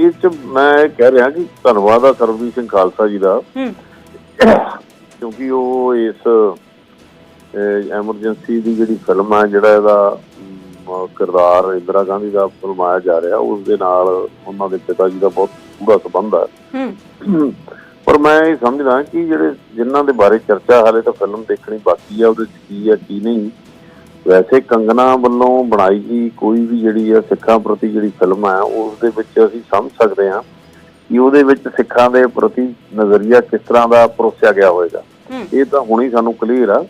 ਇਹ ਚ ਮੈਂ ਕਹਿ ਰਿਹਾ ਕਿ ਧੰਨਵਾਦ ਆ ਸਰਬਜੀਤ ਸਿੰਘ ਖਾਲਸਾ ਜੀ ਦਾ। ਕਿਉਂਕਿ ਉਹ ਇਸ ਐਮਰਜੈਂਸੀ ਦੀ ਜਿਹੜੀ ਫਿਲਮ ਹੈ ਜਿਹੜਾ ਇਹਦਾ ਕਿਰਦਾਰ ਇੰਦਰਾ ਗਾਂਧੀ ਦਾ ਫਿਲਮਾਇਆ ਜਾ ਰਿਹਾ ਉਸ ਦੇ ਨਾਲ ਉਹਨਾਂ ਦੇ ਪਿਤਾ ਜੀ ਦਾ ਬਹੁਤ ਪੂਰਾ ਸੰਬੰਧ ਹੈ ਹੂੰ। ਪਰ ਮੈਂ ਇਹ ਸਮਝਦਾ ਕਿ ਜਿਹੜੇ ਜਿਨ੍ਹਾਂ ਦੇ ਬਾਰੇ ਚਰਚਾ ਹਾਲੇ ਤਾਂ ਫਿਲਮ ਦੇਖਣੀ ਬਾਕੀ ਆ ਉਹਦੇ ਚ ਕੀ ਹੈ ਕੀ ਨਹੀਂ ਵੈਸੇ ਕੰਗਨਾ ਵੱਲੋਂ ਬਣਾਈ ਗਈ ਕੋਈ ਵੀ ਜਿਹੜੀ ਹੈ ਸਿੱਖਾਂ ਪ੍ਰਤੀ ਜਿਹੜੀ ਫਿਲਮ ਹੈ ਉਸ ਦੇ ਵਿੱਚ ਅਸੀਂ ਸਮਝ ਸਕਦੇ ਹਾਂ ਕਿ ਉਹਦੇ ਵਿੱਚ ਸਿੱਖਾਂ ਦੇ ਪ੍ਰਤੀ ਨਜ਼ਰੀਆ ਕਿਸ ਤਰ੍ਹਾਂ ਦਾ ਪਰੋਸਿਆ ਗਿਆ ਹੋਵੇਗਾ ਹੂੰ। ਇਹ ਤਾਂ ਹੁਣੀ ਸਾਨੂੰ ਕਲੀਅਰ ਆ।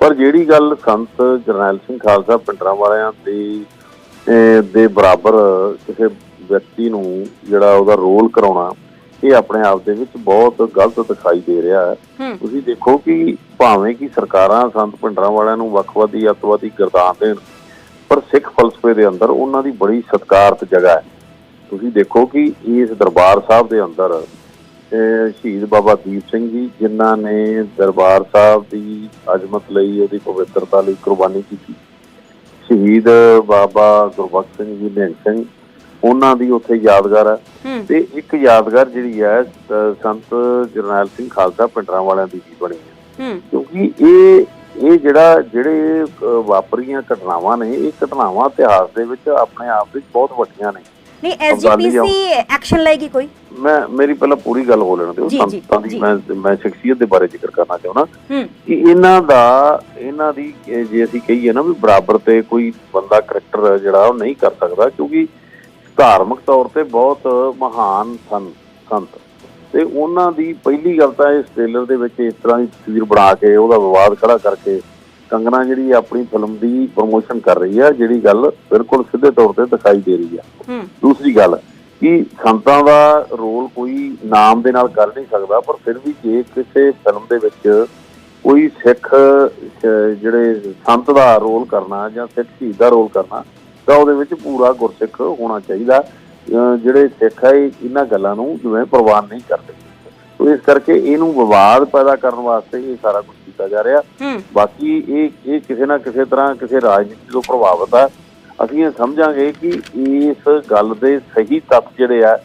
ਪਰ ਜਿਹੜੀ ਗੱਲ ਸੰਤ ਜਰਨੈਲ ਸਿੰਘ ਖਾਲਸਾ ਪਿੰਡਰਾਂ ਵਾਲਿਆਂ ਦੇ ਦੇ ਬਰਾਬਰ ਕਿਸੇ ਵਿਅਕਤੀ ਨੂੰ ਜਿਹੜਾ ਉਹਦਾ ਰੋਲ ਕਰਾਉਣਾ ਇਹ ਆਪਣੇ ਆਪ ਦੇ ਵਿੱਚ ਬਹੁਤ ਗਲਤ ਦਿਖਾਈ ਦੇ ਰਿਹਾ ਹੈ। ਤੁਸੀਂ ਦੇਖੋ ਕਿ ਭਾਵੇਂ ਕਿ ਸਰਕਾਰਾਂ ਸੰਤ ਪਿੰਡਰਾਂ ਵਾਲਿਆਂ ਨੂੰ ਵੱਖਵਾਦੀ ਅੱਤਵਾਦੀ ਗਰਦਾਨ ਦੇਣ ਪਰ ਸਿੱਖ ਫਲਸਫੇ ਦੇ ਅੰਦਰ ਉਹਨਾਂ ਦੀ ਬੜੀ ਸਤਿਕਾਰਤ ਜਗ੍ਹਾ ਹੈ। ਤੁਸੀਂ ਦੇਖੋ ਕਿ ਇਸ ਦਰਬਾਰ ਸਾਹਿਬ ਦੇ ਅੰਦਰ ਸ਼ਹੀਦ ਬਾਬਾ ਦੀਪ ਸਿੰਘ ਜੀ ਜਿਨ੍ਹਾਂ ਨੇ ਦਰਬਾਰ ਸਾਹਿਬ ਦੀ ਅਜ਼ਮਤ ਲਈ ਉਹਦੀ ਪਵਿੱਤਰਤਾ ਲਈ ਕੁਰਬਾਨੀ ਕੀਤੀ। ਸ਼ਹੀਦ ਬਾਬਾ ਗੁਰਬਖਸ਼ ਸਿੰਘ ਜੀ ਨਿਹੰਗ ਸਿੰਘ ਉਹਨਾਂ ਦੀ ਉੱਥੇ ਯਾਦਗਾਰ ਹੈ। ਤੇ ਇੱਕ ਯਾਦਗਾਰ ਜਿਹੜੀ ਹੈ ਸੰਤ ਜਰਨੈਲ ਸਿੰਘ ਖਾਲਸਾ ਪਿੰਡਰਾਂ ਵਾਲਿਆਂ ਦੀ ਵੀ ਬਣੀ ਹੈ। ਕਿਉਂਕਿ ਇਹ ਇਹ ਜਿਹੜਾ ਜਿਹੜੇ ਵਾਪਰੀਆਂ ਘਟਨਾਵਾਂ ਨੇ ਇਹ ਘਟਨਾਵਾਂ ਇਤਿਹਾਸ ਦੇ ਵਿੱਚ ਆਪਣੇ ਆਪ ਵਿੱਚ ਬਹੁਤ ਵੱਡੀਆਂ ਨੇ। ਨਹੀਂ ਐਸਜੀਪੀਸੀ ਐਕਸ਼ਨ ਲਏਗੀ ਕੋਈ? ਮੈਂ ਮੇਰੀ ਪਹਿਲਾਂ ਪੂਰੀ ਗੱਲ ਹੋ ਲੈਣ ਦਿਓ। ਸੰਤਾਂ ਦੀ। ਮੈਂ ਮੈਂ ਸ਼ਖਸੀਅਤ ਦੇ ਬਾਰੇ ਜ਼ਿਕਰ ਕਰਨਾ ਚਾਹੁੰਦਾ ਕਿ ਇਹਨਾਂ ਦਾ ਇਹਨਾਂ ਦੀ ਜੇ ਅਸੀਂ ਕਹੀਏ ਨਾ ਵੀ ਬਰਾਬਰ ਤੇ ਕੋਈ ਬੰਦਾ ਕਰੈਕਟਰ ਜਿਹੜਾ ਉਹ ਨਹੀਂ ਕਰ ਸਕਦਾ ਕਿਉਂਕਿ ਧਾਰਮਿਕ ਤੌਰ ਤੇ ਬਹੁਤ ਮਹਾਨ ਸਨ ਸੰਤ। ਤੇ ਉਹਨਾਂ ਦੀ ਪਹਿਲੀ ਗੱਲ ਤਾਂ ਇਸ ਟ੍ਰੇਲਰ ਦੇ ਵਿੱਚ ਇਸ ਤਰ੍ਹਾਂ ਦੀ ਤਸਵੀਰ ਬਣਾ ਕੇ ਉਹਦਾ ਵਿਵਾਦ ਖੜਾ ਕਰਕੇ ਕੰਗਨਾ ਜਿਹੜੀ ਆਪਣੀ ਫਿਲਮ ਦੀ ਪ੍ਰੋਮੋਸ਼ਨ ਕਰ ਰਹੀ ਹੈ ਜਿਹੜੀ ਗੱਲ ਬਿਲਕੁਲ ਸਿੱਧੇ ਤੌਰ ਤੇ ਦਿਖਾਈ ਦੇ ਰਹੀ ਹੈ। ਦੂਸਰੀ ਗੱਲ ਕਿ ਸੰਤਾਂ ਦਾ ਰੋਲ ਕੋਈ ਨਾਮ ਦੇ ਨਾਲ ਕਰ ਨਹੀਂ ਸਕਦਾ ਪਰ ਫਿਰ ਵੀ ਜੇ ਕਿਸੇ ਫਿਲਮ ਦੇ ਵਿੱਚ ਕੋਈ ਸਿੱਖ ਜਿਹੜੇ ਸੰਤ ਦਾ ਰੋਲ ਕਰਨਾ ਜਾਂ ਸਿੱਖ ਸ਼ਹੀਦ ਦਾ ਰੋਲ ਕਰਨਾ ਤਾਂ ਉਹਦੇ ਵਿੱਚ ਪੂਰਾ ਗੁਰਸਿੱਖ ਹੋਣਾ ਚਾਹੀਦਾ। ਜਿਹੜੇ ਸਿੱਖ ਹੈ ਇਹਨਾਂ ਗੱਲਾਂ ਨੂੰ ਜਿਵੇਂ ਪ੍ਰਵਾਨ ਨਹੀਂ ਕਰਦੇ। ਤੋ ਇਸ ਕਰਕੇ ਇਹਨੂੰ ਵਿਵਾਦ ਪੈਦਾ ਕਰਨ ਵਾਸਤੇ ਇਹ ਸਾਰਾ ਕੁਝ ਕੀਤਾ ਜਾ ਰਿਹਾ। ਬਾਕੀ ਇਹ ਇਹ ਕਿਸੇ ਨਾ ਕਿਸੇ ਤਰ੍ਹਾਂ ਕਿਸੇ ਰਾਜਨੀਤੀ ਤੋਂ ਪ੍ਰਭਾਵਿਤ ਹੈ ਅਸੀਂ ਇਹ ਸਮਝਾਂਗੇ ਕਿ ਇਸ ਗੱਲ ਦੇ ਸਹੀ ਤੱਥ ਜਿਹੜੇ ਆ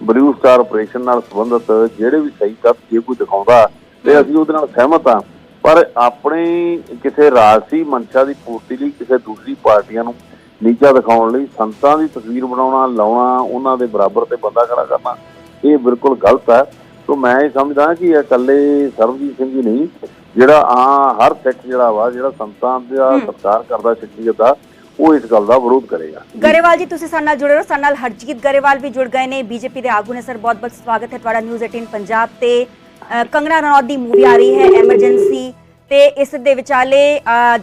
ਬਲੂ ਸਟਾਰ ਆਪਰੇਸ਼ਨ ਨਾਲ ਸੰਬੰਧਿਤ ਜਿਹੜੇ ਵੀ ਸਹੀ ਤੱਥ ਜੇ ਕੋਈ ਦਿਖਾਉਂਦਾ ਤੇ ਅਸੀਂ ਉਹਦੇ ਨਾਲ ਸਹਿਮਤ ਹਾਂ ਪਰ ਆਪਣੇ ਕਿਸੇ ਰਾਜਸੀ ਮਨਸ਼ਾ ਦੀ ਪੂਰਤੀ ਲਈ ਕਿਸੇ ਦੂਸਰੀ ਪਾਰਟੀਆਂ ਨੂੰ ਨੀਚਾ ਦਿਖਾਉਣ ਲਈ ਸੰਤਾਂ ਦੀ ਤਸਵੀਰ ਬਣਾਉਣਾ ਲਾਉਣਾ ਉਹਨਾਂ ਦੇ ਬਰਾਬਰ ਤੇ ਬੰਦਾ ਖੜਾ ਕਰਨਾ ਇਹ ਬਿਲਕੁਲ ਗਲਤ ਹੈ। ਸੋ ਮੈਂ ਇਹ ਸਮਝਦਾ ਕਿ ਇਕੱਲੇ ਸਰਬਜੀਤ ਸਿੰਘ ਜੀ ਨਹੀਂ ਜਿਹੜਾ ਆ ਹਰ ਸਿੱਖ ਜਿਹੜਾ ਵਾ ਜਿਹੜਾ ਸੰਤਾਂ ਦਾ ਹੂੰ। ਸਤਿਕਾਰ ਕਰਦਾ ਸ਼ਖਸੀਅਤ ਦਾ ਉਹ ਇਸ ਗੱਲ ਦਾ ਵਿਰੋਧ ਕਰੇਗਾ। ਗਰੇਵਾਲ ਜੀ ਤੁਸੀਂ ਸਾਡੇ ਨਾਲ ਜੁੜੇ ਰਹੋ। ਸਾਡੇ ਨਾਲ ਹਰਜੀਤ ਗਰੇਵਾਲ ਵੀ ਜੁੜ ਗਏ ਨੇ। ਬੀਜੇਪੀ ਦੇ ਆਗੂ ਨੇ। ਸਰ ਬਹੁਤ ਬਹੁਤ ਸਵਾਗਤ ਹੈ ਤੁਹਾਡਾ ਨਿਊਜ਼ 18 ਪੰਜਾਬ ਤੇ। ਅ, ਕੰਗਨਾ ਰਣੌਤ ਦੀ ਮੂਵੀ ਆ ਰਹੀ ਹੈ ਐਮਰਜੈਂਸੀ ਤੇ ਇਸ ਦੇ ਵਿਚਾਲੇ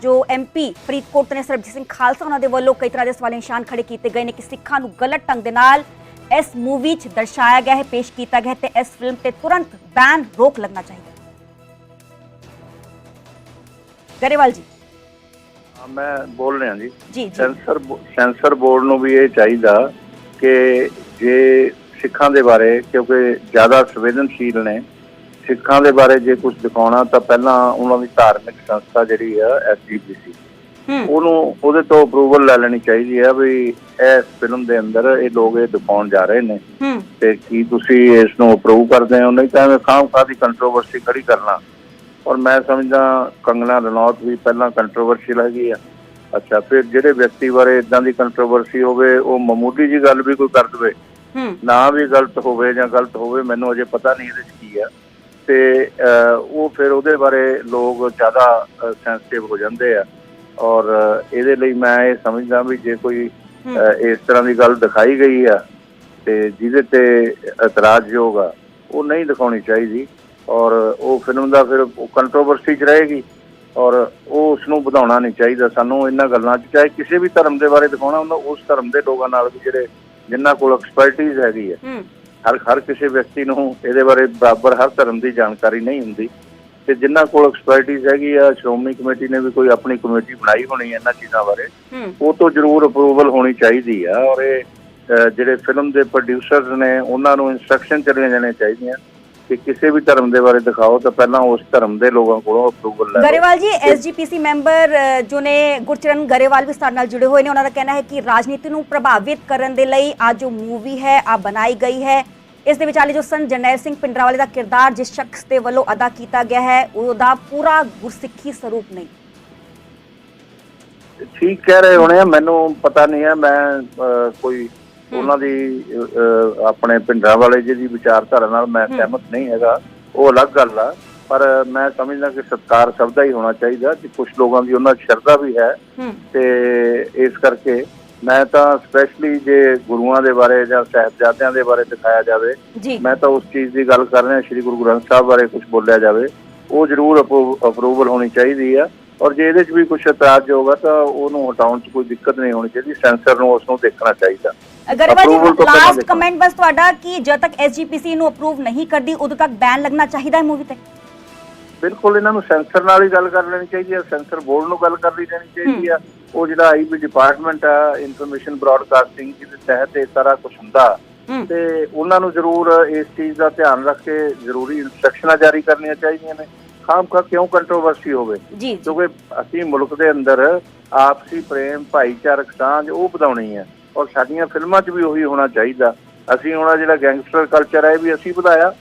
ਜੋ ਐਮਪੀ ਫਰੀਦਕੋਟ ਨੇ ਸਰਬਜੀਤ ਸਿੰਘ ਖਾਲਸਾ ਉਹਨਾਂ ਦੇ ਵੱਲੋਂ ਕਈ ਤਰ੍ਹਾਂ ਦੇ ਸਵਾਲ ਨਿਸ਼ਾਨ ਖੜੇ ਕੀਤੇ ਗਏ ਨੇ ਕਿ ਸਿੱਖਾਂ ਨੂੰ ਗਲਤ ਢੰਗ ਦੇ ਨਾਲ ਇਸ ਮੂਵੀ 'ਚ ਦਰਸਾਇਆ ਗਿਆ ਹੈ ਪੇਸ਼ ਕੀਤਾ ਗਿਆ ਹੈ ਤੇ ਇਸ ਫਿਲਮ ਤੇ ਤੁਰੰਤ ਬੈਨ ਰੋਕ ਲੱਗਣਾ ਚਾਹੀਦਾ ਗਰੇਵਾਲ ਜੀ। ਮੈਂ ਬੋਲ ਰਿਹਾ ਜੀ। ਸੈਂਸਰ ਸੈਂਸਰ ਬੋਰਡ ਨੂੰ ਵੀ ਇਹ ਚਾਹੀਦਾ ਕਿ ਜੇ ਸਿੱਖਾਂ ਦੇ ਬਾਰੇ ਕਿਉਂਕਿ ਜ਼ਿਆਦਾ ਸੰਵੇਦਨਸ਼ੀਲ ਨੇ ਸਿੱਖਾਂ ਦੇ ਬਾਰੇ ਜੇ ਕੁਝ ਦਿਖਾਉਣਾ ਤਾਂ ਪਹਿਲਾਂ ਉਹਨਾਂ ਦੀ ਧਾਰਮਿਕ ਸੰਸਥਾ ਜਿਹੜੀ ਆ ਐਸਜੀਪੀਸੀ ਉਹਨੂੰ ਉਹਦੇ ਤੋਂ ਅਪਰੂਵਲ ਲੈ ਲੈਣੀ ਚਾਹੀਦੀ ਹੈ ਵੀ ਇਸ ਫਿਲਮ ਦੇ ਅੰਦਰ ਇਹ ਲੋਕ ਇਹ ਦਿਖਾਉਣ ਜਾ ਰਹੇ ਨੇ। ਤੇ ਕੀ ਤੁਸੀਂ ਇਸ ਨੂੰ ਅਪਰੂਵ ਕਰਦੇ ਹੋ? ਨਹੀਂ ਤਾਂ ਐਵੇਂ ਖਾਮ ਖਾ ਦੀ ਕੰਟਰੋਵਰਸੀ ਖੜੀ ਕਰਨਾ। ਔਰ ਮੈਂ ਸਮਝਦਾ ਕੰਗਨਾ ਰਣੌਤ ਵੀ ਪਹਿਲਾਂ ਕੰਟਰੋਵਰਸ਼ੀਲ ਹੈਗੀ ਆ। ਅੱਛਾ ਫਿਰ ਜਿਹੜੇ ਵਿਅਕਤੀ ਬਾਰੇ ਇਦਾਂ ਦੀ ਕੰਟਰੋਵਰਸੀ ਹੋਵੇ ਉਹ ਮਾਮੂਲੀ ਜੀ ਗੱਲ ਵੀ ਕੋਈ ਕਰ ਦਵੇ। ਨਾ ਵੀ ਗਲਤ ਹੋਵੇ ਜਾਂ ਗਲਤ ਹੋਵੇ ਮੈਨੂੰ ਅਜੇ ਪਤਾ ਨਹੀਂ ਇਹਦੇ 'ਚ ਕੀ ਆ। ਤੇ ਉਹ ਫਿਰ ਉਹਦੇ ਬਾਰੇ ਲੋਕ ਜ਼ਿਆਦਾ ਸੈਂਸਿਟਿਵ ਹੋ ਜਾਂਦੇ ਆ। ਔਰ ਇਹਦੇ ਲਈ ਮੈਂ ਇਹ ਸਮਝਦਾ ਵੀ ਜੇ ਕੋਈ ਇਸ ਤਰ੍ਹਾਂ ਦੀ ਗੱਲ ਦਿਖਾਈ ਗਈ ਆ ਤੇ ਜਿਹਦੇ ਤੇ ਇਤਰਾਜ਼ਯੋਗ ਆ ਉਹ ਨਹੀਂ ਦਿਖਾਉਣੀ ਚਾਹੀਦੀ। ਔਰ ਉਹ ਫਿਲਮ ਦਾ ਫਿਰ ਕੰਟਰੋਵਰਸੀ 'ਚ ਰਹੇਗੀ। ਔਰ ਉਹ ਉਸ ਨੂੰ ਵਧਾਉਣਾ ਨਹੀਂ ਚਾਹੀਦਾ। ਸਾਨੂੰ ਇਹਨਾਂ ਗੱਲਾਂ 'ਚ ਚਾਹੇ ਕਿਸੇ ਵੀ ਧਰਮ ਦੇ ਬਾਰੇ ਦਿਖਾਉਣਾ ਹੁੰਦਾ ਉਸ ਧਰਮ ਦੇ ਲੋਕਾਂ ਨਾਲ ਵੀ ਜਿਹੜੇ ਜਿਨ੍ਹਾਂ ਕੋਲ ਐਕਸਪਰਟਿਜ਼ ਹੈਗੀ ਹੂੰ। ਹਰ ਹਰ ਕਿਸੇ ਵਿਅਕਤੀ ਨੂੰ ਇਹਦੇ ਬਾਰੇ ਬਰਾਬਰ ਹਰ ਧਰਮ ਦੀ ਜਾਣਕਾਰੀ ਨਹੀਂ ਹੁੰਦੀ। ਤੇ ਜਿਨ੍ਹਾਂ ਕੋਲ ਐਕਸਪਰਟਿਜ਼ ਹੈਗੀ ਆ ਸ਼੍ਰੋਮਣੀ ਕਮੇਟੀ ਨੇ ਵੀ ਕੋਈ ਆਪਣੀ ਕਮੇਟੀ ਬਣਾਈ ਹੋਣੀ ਹੈ ਇਹਨਾਂ ਚੀਜ਼ਾਂ ਬਾਰੇ ਉਹ ਤੋਂ ਜ਼ਰੂਰ ਅਪਰੂਵਲ ਹੋਣੀ ਚਾਹੀਦੀ ਆ ਔਰ ਇਹ ਜਿਹੜੇ ਫਿਲਮ ਦੇ ਪ੍ਰੋਡਿਊਸਰਸ ਨੇ ਉਹਨਾਂ ਨੂੰ ਇਨਸਟਰਕਸ਼ਨ ਚੱਲੀਆਂ ਜਾਣੀਆਂ ਚਾਹੀਦੀਆਂ। ਕਿ ਕਿਸੇ ਵੀ ਧਰਮ ਦੇ ਬਾਰੇ ਦਿਖਾਓ ਤਾਂ ਪਹਿਲਾਂ ਉਸ ਧਰਮ ਦੇ ਲੋਕਾਂ ਕੋਲੋਂ ਅਪਰੂਵਲ ਲੈ ਗਰੇਵਾਲ ਜੀ ਐਸਜੀਪੀਸੀ ਮੈਂਬਰ ਜੋ ਨੇ ਗੁਰਚਰਨ ਗਰੇਵਾਲ ਵੀ ਸਾਡੇ ਨਾਲ ਜੁੜੇ ਹੋਏ ਨੇ ਉਹਨਾਂ ਦਾ ਕਹਿਣਾ ਹੈ ਕਿ ਰਾਜਨੀਤੀ ਨੂੰ ਪ੍ਰਭਾਵਿਤ ਕਰਨ ਦੇ ਲਈ ਆ ਜੋ ਮੂਵੀ ਹੈ ਆ ਬਣਾਈ ਗਈ ਹੈ ਇਸ ਦੇ ਵਿਚਾਲੇ ਜੋ ਸੰਤ ਜਰਨੈਲ ਸਿੰਘ ਪਿੰਡਰਾਵਾਲੇ ਦਾ ਕਿਰਦਾਰ ਜਿਸ ਸ਼ਖਸ ਦੇ ਵੱਲੋਂ ਅਦਾ ਕੀਤਾ ਗਿਆ ਹੈ ਉਹਦਾ ਪੂਰਾ ਗੁਰਸਿੱਖੀ ਸਰੂਪ ਨਹੀਂ। ਠੀਕ ਕਹਿ ਰਹੇ ਹੋਣੇ ਮੈਨੂੰ ਪਤਾ ਨਹੀਂ ਹੈ ਮੈਂ ਕੋਈ ਉਹਨਾਂ ਦੀ ਆਪਣੇ ਪਿੰਡਾਂ ਵਾਲੇ ਜਿਹਦੀ ਵਿਚਾਰਧਾਰਾ ਨਾਲ ਮੈਂ ਸਹਿਮਤ ਨਹੀਂ ਹੈਗਾ ਉਹ ਅਲੱਗ ਗੱਲ ਆ ਪਰ ਮੈਂ ਸਮਝਦਾ ਕਿ ਸਤਕਾਰ ਸਭ ਦਾ ਹੀ ਹੋਣਾ ਚਾਹੀਦਾ ਕਿ ਕੁਝ ਲੋਕਾਂ ਦੀ ਉਹਨਾਂ ਸ਼ਰਧਾ ਵੀ ਹੈ ਤੇ ਇਸ ਕਰਕੇ ਮੈਂ ਤਾਂ ਸਪੈਸ਼ਲੀ ਜੇ ਗੁਰੂਆਂ ਦੇ ਬਾਰੇ ਜਾਂ ਸਾਹਿਬਜ਼ਾਦਿਆਂ ਦੇ ਬਾਰੇ ਦਿਖਾਇਆ ਜਾਵੇ ਮੈਂ ਤਾਂ ਉਸ ਚੀਜ਼ ਦੀ ਗੱਲ ਕਰ ਰਿਹਾ ਸ਼੍ਰੀ ਗੁਰੂ ਗ੍ਰੰਥ ਸਾਹਿਬ ਬਾਰੇ ਕੁਝ ਬੋਲਿਆ ਜਾਵੇ ਉਹ ਜ਼ਰੂਰ ਅਪਰੂਵਲ ਹੋਣੀ ਚਾਹੀਦੀ ਆ ਔਰ ਜੇ ਇਹਦੇ 'ਚ ਵੀ ਕੁਝ ਇਤਰਾਜ਼ ਹੋਗਾ ਤਾਂ ਉਹਨੂੰ ਹਟਾਉਣ 'ਚ ਕੋਈ ਦਿੱਕਤ ਨਹੀਂ ਹੋਣੀ ਚਾਹੀਦੀ ਸੈਂਸਰ ਨੂੰ ਉਸ ਨੂੰ ਦੇਖਣਾ ਚਾਹੀਦਾ। Grewal Approval ji last. Comment ਬਸ ਤੁਹਾਡਾ ਕਿ ਜਦ ਤੱਕ ਐਸਜੀਪੀਸੀ ਨੂੰ ਅਪਰੂਵ ਨਹੀਂ ਕਰਦੀ ਉਦੋਂ ਤੱਕ ਬੈਨ ਲੱਗਣਾ ਚਾਹੀਦਾ ਹੈ ਮੂਵੀ ਤੇ? ਬਿਲਕੁਲ ਇਹਨਾਂ ਨੂੰ ਸੈਂਸਰ ਨਾਲ ਹੀ ਗੱਲ ਕਰ ਲੈਣੀ ਚਾਹੀਦੀ ਹੈ ਸੈਂਸਰ ਬੋਰਡ ਨੂੰ ਗੱਲ ਕਰ ਲਈ ਜਾਣੀ ਚਾਹੀਦੀ ਆ। ਉਹ ਜਿਹੜਾ ਆਈਬੀ ਡਿਪਾਰਟਮੈਂਟ ਆ ਇਨਫੋਰਮੇਸ਼ਨ ਬ੍ਰਾਡਕਾਸਟਿੰਗ ਜਿਹਦੇ ਤਹਿਤ ਇਹ ਸਾਰਾ ਕੁਝ ਹੁੰਦਾ ਹੂੰ। ਤੇ ਉਹਨਾਂ ਨੂੰ ਜ਼ਰੂਰ ਇਸ ਚੀਜ਼ ਦਾ ਧਿਆਨ ਰੱਖ ਕੇ ਜ਼ਰੂਰੀ ਇਨਸਟਰਕਸ਼ਨਾਂ ਜਾਰੀ ਕਰਨੀਆਂ ਚਾਹੀਦੀਆਂ ਨੇ। ਖਾਮਖਾ ਕਿਉਂ ਕੰਟਰੋਵਰਸੀ ਹੋਵੇ? ਜੀ ਕਿਉਂਕਿ ਅਸੀਂ ਮੁਲਕ ਦੇ ਅੰਦਰ ਆਪਸੀ ਪ੍ਰੇਮ ਭਾਈਚਾਰਕ ਸਾਂਝ ਉਹ ਵਧਾਉਣੀ ਹੈ ਔਰ ਸਾਡੀਆਂ ਫਿਲਮਾਂ 'ਚ ਵੀ ਉਹੀ ਹੋਣਾ ਚਾਹੀਦਾ। ਅਸੀਂ ਹੁਣ ਜਿਹੜਾ ਗੈਂਗਸਟਰ ਕਲਚਰ ਹੈ ਵੀ ਅਸੀਂ ਵਧਾਇਆ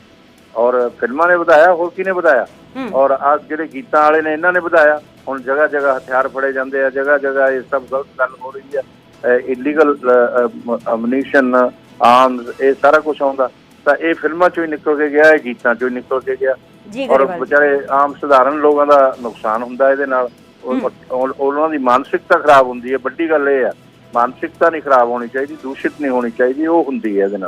ਔਰ ਫਿਲਮਾਂ ਨੇ ਵਧਾਇਆ ਹੋਰ ਕਿਹਨੇ ਵਧਾਇਆ? ਔਰ ਆ ਜਿਹੜੇ ਗੀਤਾਂ ਵਾਲੇ ਨੇ ਇਹਨਾਂ ਨੇ ਵਧਾਇਆ। ਹੁਣ ਜਗ੍ਹਾ ਜਗ੍ਹਾ ਹਥਿਆਰ ਫੜੇ ਜਾਂਦੇ ਆ ਜਗ੍ਹਾ ਜਗ੍ਹਾ ਇਹ ਸਭ ਗਲਤ ਗੱਲ ਹੋ ਰਹੀ ਹੈ। ਇਲੀਗਲ ਅਮਨੀਸ਼ਨ ਆਰਮਸ ਇਹ ਸਾਰਾ ਕੁਝ ਆਉਂਦਾ। ਤਾਂ ਇਹ ਫਿਲਮਾਂ ਚੋਂ ਹੀ ਨਿਕਲ ਕੇ ਗਿਆ ਇਹ ਗੀਤਾਂ ਚੋਂ ਹੀ ਨਿਕਲ ਕੇ ਗਿਆ। ਜੀ ਔਰ ਗਰੇਵਾਲ ਜੀ। ਵਿਚਾਰੇ ਆਮ ਸਧਾਰਨ ਲੋਕਾਂ ਦਾ ਨੁਕਸਾਨ ਹੁੰਦਾ ਇਹਦੇ ਨਾਲ। ਉਹ- ਉਹ- ਉਹਨਾਂ ਦੀ ਮਾਨਸਿਕਤਾ ਖਰਾਬ ਹੁੰਦੀ ਹੈ। ਵੱਡੀ ਗੱਲ ਇਹ ਆ। ਮਾਨਸਿਕਤਾ ਨਹੀਂ ਖਰਾਬ ਹੋਣੀ ਚਾਹੀਦੀ ਦੂਸ਼ਿਤ ਨਹੀਂ ਹੋਣੀ ਚਾਹੀਦੀ ਉਹ ਹੁੰਦੀ ਹੈ ਇਹਦੇ ਨਾਲ।